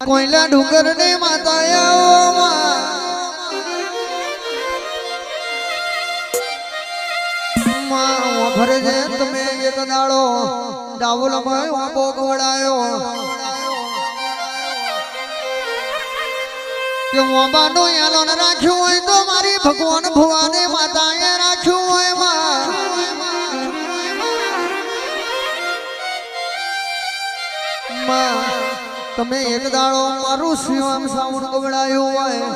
કોયલા ડુંગર ને માતા છે તમે એક દાડો. ડાબુલ વાપો વડાયો. કે મોબાનો યાલોન રાખ્યું હોય તો મારી ભગવાન ભુવાને માતાએ રાખ્યું હોય તમે એક દાડો મારું શિવમ સાવણ ગવડાયું હોય.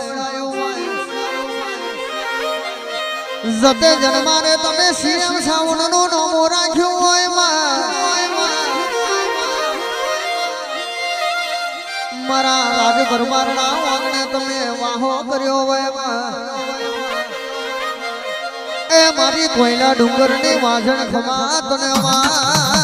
જતે જન્માને તમે શિવમ સાવણનું નામો રાખ્યું હોય મારા રાજ દરબારના વાંગણે તમે વાહો કર્યો હોય એ મારી કોયલા ડુંગરની વાજણ ખમા તને માં.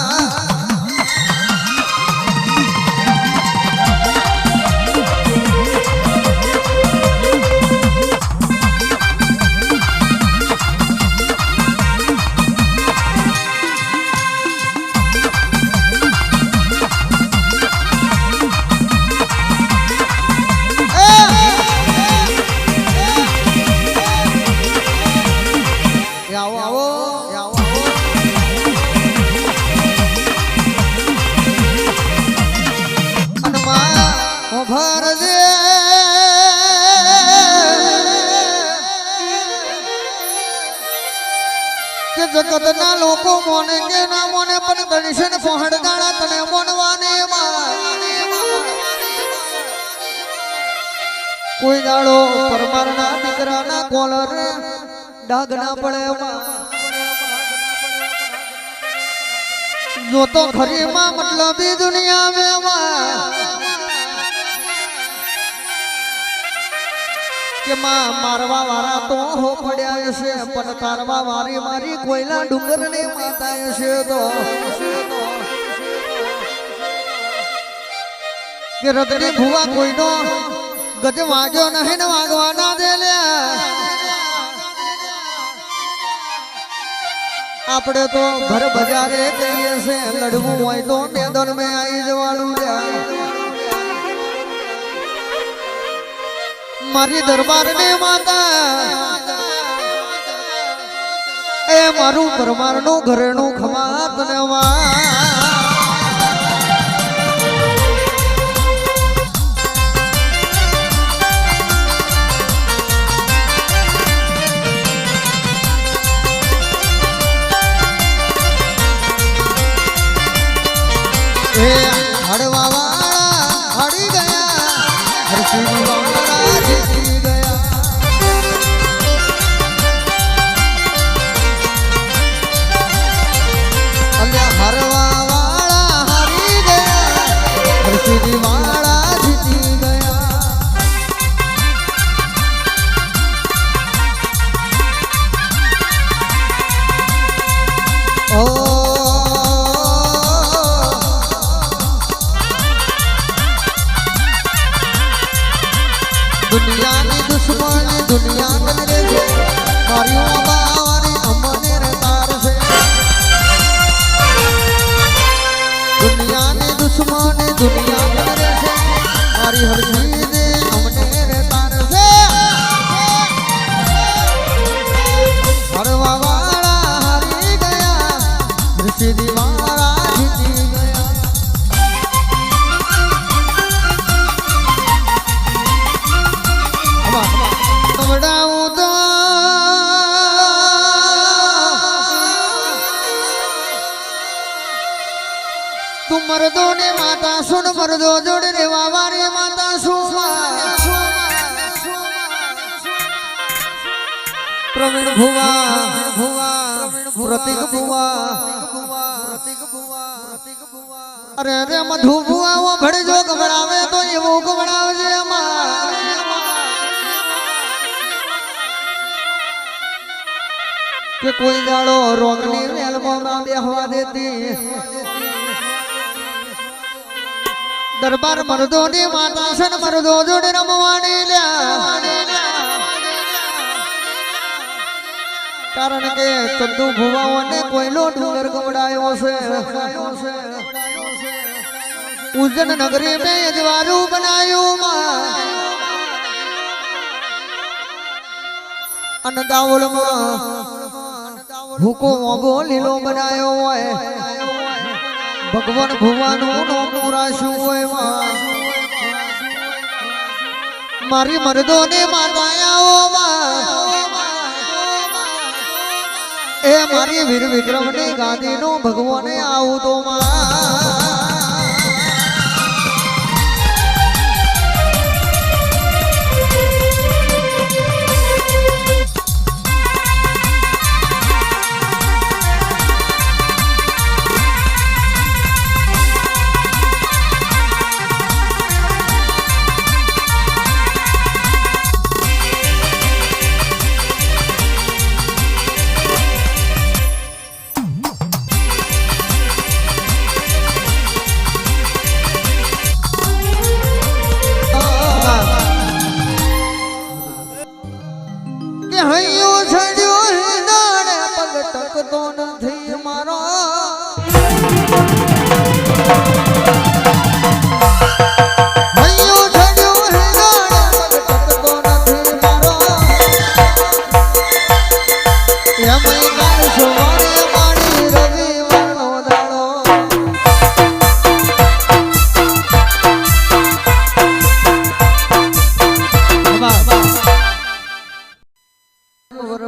કે જગતના લોકો મોને કે ના મોને, પણ ગણેશન પહોંડ ગાળા તને મોનવાને કોઈ દાડો પરમારના દીકરાના કોલર ડાગ ના પડે જો તો ખરી માં મતલબી દુનિયા મેં મારવા વાળા તો હો છે પણ તારવા વારી મારી કોયલા ડુંગર ને માતા છે તો. કે રતની ભુવા કોઈનો ગજ નહીં ને વાગવા ના દે આપણે તો ઘર બજારે કહીએ છે લડવું હોય તો મેદાન મેં આવી જવાનું લ્યા મારી દરબારની માતા. એ મારું પરમારનું ઘરેણું ખમાત ને એ દુનિયાની દુશ્મની દુનિયા કરે છે. મારી બાવારી અમને રે તાર છે. દુનિયાની દુશ્મની દુનિયા મરદો ને માતા સુન મરદો જોડે રે વાવારે માતા શું પ્રવીણ ભુવા ભુવા પ્રતિક ભુવા અરે અરે મધુ ભુવા ઓ ભડજો ગભરાવે તો એવું ગભરાવજે અમાર કે કોઈ દાડો રોગની વેલમાં ના બેહવા દેતી દરબાર મરદો ને માતા છે ને મરદો જોડે રમવાની કારણ કે ચંદુ ભુવાઓને કોયલો ડુંગર ગમડાયો છે. ઉજન નગરી મેં અજવારું બનાયું અને દાવલમાં હુકો મોગો લીલો બનાયો હોય. ભગવાન ભુવાનું નો પુરાશું હોય મારી મરદો ને માતાયાઓ એ મારી વીર વિક્રમની ગાદી નું ભગવાને આવું તો માં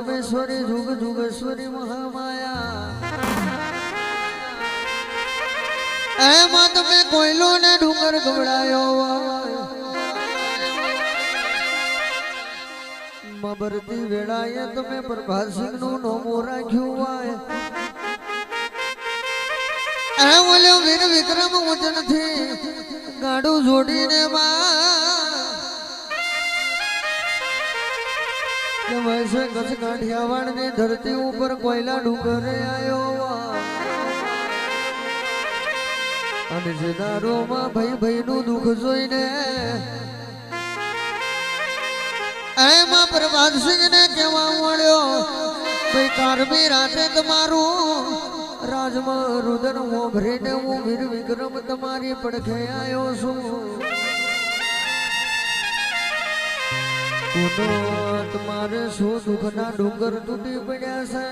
પરમેશ્વરી જુગ જુગેશ્વરી મહામાયા. એમાં તમે કોયલો ને ડુંગર ગવડાયો મબરતી વેળાએ તમે પ્રભાસિંહનું નોમો રાખ્યું હોય. એ બોલ્યો વીર વિક્રમ વચનથી ગાડું જોડીને માં વૈસે કચ્છ કાઠિયાવાડની ધરતી ઉપર કોયલા ડુંગરે આવ્યો અને જે દારૂમાં ભાઈ ભાઈ નું દુઃખ જોઈને એમાં પ્રભાતસિંહ ને કેવા મળ્યો, ભાઈ કારમી રાતે તમારું રાજમાં રુદન ઓભરીને હું વીર વિક્રમ તમારી પડખે આવ્યો છું. તમારે શું દુઃખના ડુંગર તૂટી પડ્યા છે?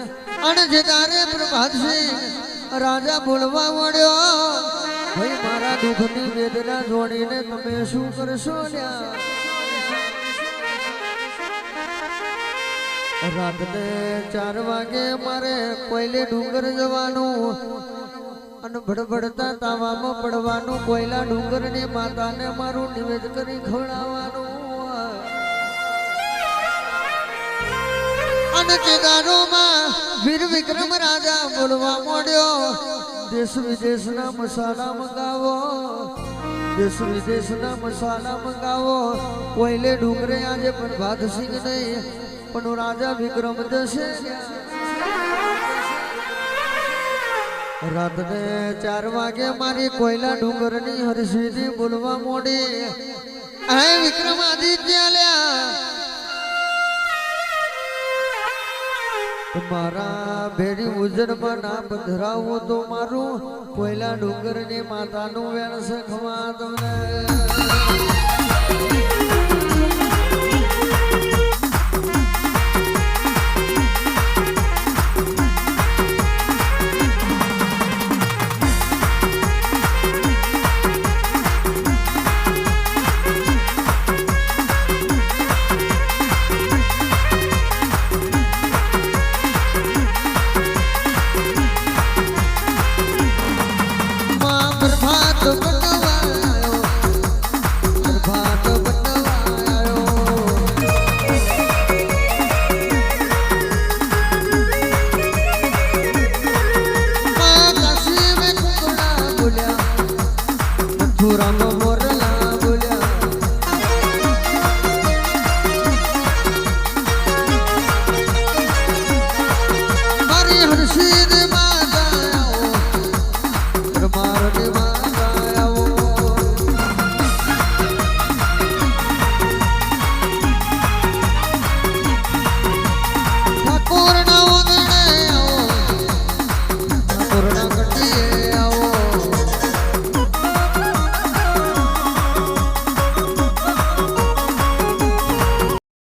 અને જે તારે પ્રભાતસિંહ રાજા બોલવા મળ્યો ભાઈ, મારા દુઃખની વેદના જોડીને તમે શું કરશો લ્યા? રાતને ચાર વાગે મારે કોયલે ડુંગર જવાનું અને ભડભડતા તાવામાં પડવાનું, કોયલા ડુંગરની માતાને મારું નિવેદ કરી ખવડાવવાનું. અને ચેદારોમાં વીર વિક્રમ રાજા બોલવા મોડ્યો. દેશ વિદેશના મસાલા મંગાવો. દેશ વિદેશના મસાલા મંગાવો. કોઈલે ડુંગરે આજે પ્રભાતસિંહ નહીં, પણ રાજા વિક્રમ જશે રાતને ચાર વાગે મારી કોયલા ડુંગરની હરસીદી બોલવા મોડી. હે વિક્રમાદિત્ય લ્યા મારા ભેરી ઉજરમાં ના બંધરાવો તો મારું. કોયલા ડુંગર ને માતાનું વેણ સખવા તમને